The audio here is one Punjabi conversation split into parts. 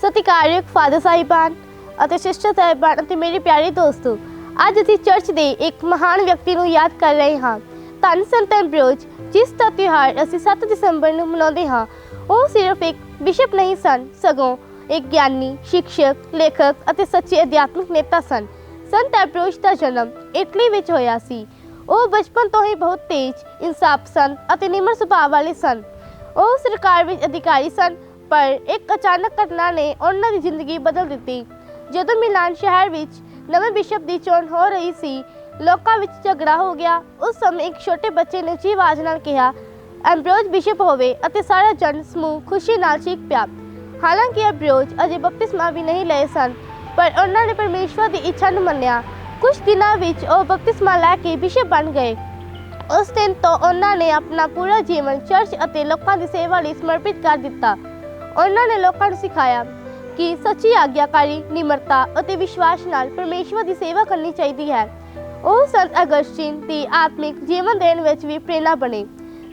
ਸਤਿਕਾਰਯੋਗ ਫਾਦਰ ਸਾਹਿਬਾਨ ਅਤੇ ਸਿਸਟਰ ਸਾਹਿਬਾਨ ਅਤੇ ਮੇਰੇ ਪਿਆਰੇ ਦੋਸਤੋ, ਅੱਜ ਅਸੀਂ ਚਰਚ ਦੇ ਇੱਕ ਮਹਾਨ ਵਿਅਕਤੀ ਨੂੰ ਯਾਦ ਕਰ ਰਹੇ ਹਾਂ, ਧੰਨ ਸੰਤ ਐਂਬਰੋਜ ਜਿਸ ਦਾ ਤਿਉਹਾਰ ਅਸੀਂ 7 ਦਸੰਬਰ ਨੂੰ ਮਨਾਉਂਦੇ ਹਾਂ। ਉਹ ਸਿਰਫ ਇੱਕ ਬਿਸ਼ਪ ਨਹੀਂ ਸਨ, ਸਗੋਂ ਇੱਕ ਗਿਆਨੀ, ਸ਼ਿਕਸ਼ਕ, ਲੇਖਕ ਅਤੇ ਸੱਚੇ ਅਧਿਆਤਮਿਕ ਨੇਤਾ ਸਨ। ਸੰਤ ਐਂਬਰੋਜ ਦਾ ਜਨਮ ਇਟਲੀ ਵਿੱਚ ਹੋਇਆ ਸੀ। ਉਹ ਬਚਪਨ ਤੋਂ ਹੀ ਬਹੁਤ ਤੇਜ਼, ਇਨਸਾਫ ਸਨ ਅਤੇ ਨਿਮਰ ਸੁਭਾਅ ਵਾਲੇ ਸਨ। ਉਹ ਸਰਕਾਰ ਵਿੱਚ ਅਧਿਕਾਰੀ ਸਨ ਪਰ ਇੱਕ ਅਚਾਨਕ ਘਟਨਾ ਨੇ ਉਹਨਾਂ ਦੀ ਜ਼ਿੰਦਗੀ ਬਦਲ ਦਿੱਤੀ। ਜਦੋਂ ਮਿਲਾਨ ਸ਼ਹਿਰ ਵਿੱਚ ਨਵੇਂ ਬਿਸ਼ਪ ਦੀ ਚੋਣ ਹੋ ਰਹੀ ਸੀ, ਲੋਕਾਂ ਵਿੱਚ ਝਗੜਾ ਹੋ ਗਿਆ। ਉਸ ਸਮੇਂ ਇੱਕ ਛੋਟੇ ਬੱਚੇ ਨੇ ਉੱਚੀ ਆਵਾਜ਼ ਨਾਲ ਕਿਹਾ ਐਂਬਰੋਜ ਬਿਸ਼ਪ ਹੋਵੇ ਅਤੇ ਸਾਰਾ ਜਨ ਸਮੂਹ ਖੁਸ਼ੀ ਨਾਲ ਚੀਕ ਪਿਆ ਹਾਲਾਂਕਿ ਐਂਬਰੋਜ ਅਜੇ ਬਪਤਿਸਮਾ ਵੀ ਨਹੀਂ ਲਏ ਸਨ, ਪਰ ਉਹਨਾਂ ਨੇ ਪਰਮੇਸ਼ਵਰ ਦੀ ਇੱਛਾ ਨੂੰ ਮੰਨਿਆ। ਕੁਝ ਦਿਨਾਂ ਵਿੱਚ ਉਹ ਬਪਤਿਸਮਾ ਲੈ ਕੇ ਬਿਸ਼ਪ ਬਣ ਗਏ। ਉਸ ਦਿਨ ਤੋਂ ਉਹਨਾਂ ਨੇ ਆਪਣਾ ਪੂਰਾ ਜੀਵਨ ਚਰਚ ਅਤੇ ਲੋਕਾਂ ਦੀ ਸੇਵਾ ਲਈ ਸਮਰਪਿਤ ਕਰ ਦਿੱਤਾ। ਉਹਨਾਂ ਨੇ ਲੋਕਾਂ ਨੂੰ ਸਿਖਾਇਆ ਕਿ ਸੱਚੀ ਆਗਿਆਕਾਰੀ, ਨਿਮਰਤਾ ਅਤੇ ਵਿਸ਼ਵਾਸ ਨਾਲ ਪਰਮੇਸ਼ਵਰ ਦੀ ਸੇਵਾ ਕਰਨੀ ਚਾਹੀਦੀ ਹੈ। ਉਹ ਸੰਤ ਅਗਸਟਿਨ ਦੀ ਆਤਮਿਕ ਜੀਵਨ ਦੇਣ ਵਿੱਚ ਵੀ ਪ੍ਰੇਰਣਾ ਬਣੇ।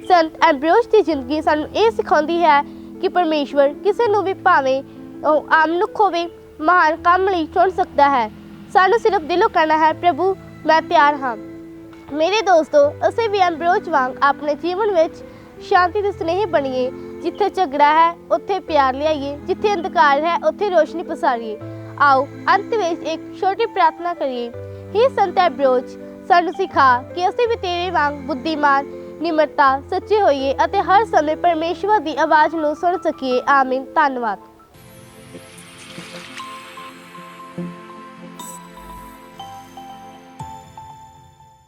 ਸੰਤ ਐਂਬਰੋਜ ਦੀ ਜ਼ਿੰਦਗੀ ਸਾਨੂੰ ਇਹ ਸਿਖਾਉਂਦੀ ਹੈ ਕਿ ਪਰਮੇਸ਼ਵਰ ਕਿਸੇ ਨੂੰ ਵੀ ਭਾਵੇਂ ਉਹ ਆਮ ਮਨੁੱਖ ਹੋਵੇ, ਮਹਾਨ ਕੰਮ ਲਈ ਚੁਣ ਸਕਦਾ ਹੈ। ਸਾਨੂੰ ਸਿਰਫ ਦਿਲੋਂ ਕਹਿਣਾ ਹੈ, ਪ੍ਰਭੂ, ਮੈਂ ਤਿਆਰ ਹਾਂ। ਮੇਰੇ ਦੋਸਤੋ, ਅਸੀਂ ਵੀ ਐਂਬਰੋਜ ਵਾਂਗ ਆਪਣੇ ਜੀਵਨ ਵਿੱਚ ਸ਼ਾਂਤੀ ਦੇ ਸਨੇਹ ਬਣੀਏ। ਜਿੱਥੇ ਝਗੜਾ ਹੈ, ਉੱਥੇ ਪਿਆਰ ਲਿਆਈਏ, ਜਿੱਥੇ ਅੰਧਕਾਰ ਹੈ, ਉੱਥੇ ਰੋਸ਼ਨੀ ਪਸਾਰੀਏ। ਆਓ, ਅੰਤ ਵਿੱਚ ਇੱਕ ਛੋਟੀ ਪ੍ਰਾਰਥਨਾ ਕਰੀਏ। हे ਸੰਤ ਐਂਬਰੋਜ, ਸਾਨੂੰ ਸਿਖਾ ਕਿ ਅਸੀਂ ਵੀ ਤੇਰੇ ਵਾਂਗ ਬੁੱਧੀਮਾਨ, ਨਿਮਰਤਾ, ਸੱਚੇ ਹੋਈਏ ਅਤੇ ਹਰ ਸਮੇਂ ਪਰਮੇਸ਼ਵਰ ਦੀ ਆਵਾਜ਼ ਨੂੰ ਸੁਣ ਸਕੀਏ। ਆਮੀਨ। ਧੰਨਵਾਦ।